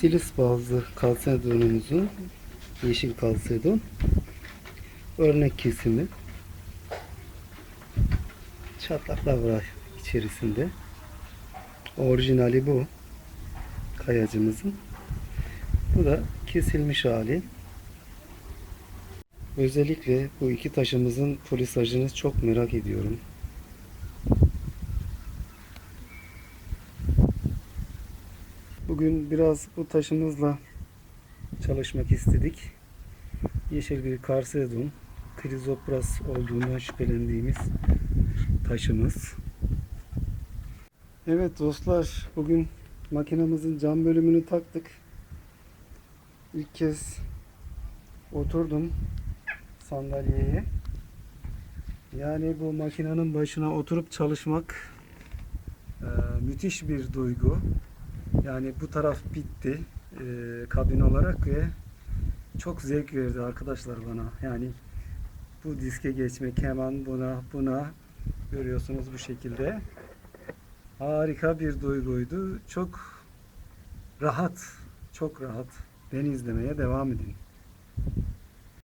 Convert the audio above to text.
Silis bazlı kalsedonumuzun yeşil kalsedon örnek kesimi çatlaklar var içerisinde. Orijinali bu kayacımızın. Bu da kesilmiş hali. Özellikle bu iki taşımızın polisajını çok merak ediyorum. Bugün biraz bu taşımızla çalışmak istedik. Yeşil bir karsedon, krizopras olduğundan şüphelendiğimiz taşımız. Evet dostlar, bugün makinamızın cam bölümünü taktık. İlk kez oturdum sandalyeye. Yani bu makinenin başına oturup çalışmak müthiş bir duygu. Yani bu taraf bitti eee, kabin olarak ve çok zevk verdi arkadaşlar bana. Yani bu diske geçmek hemen buna buna görüyorsunuz bu şekilde. Harika bir duyguydu. Çok rahat, çok rahat. Beni izlemeye devam edin.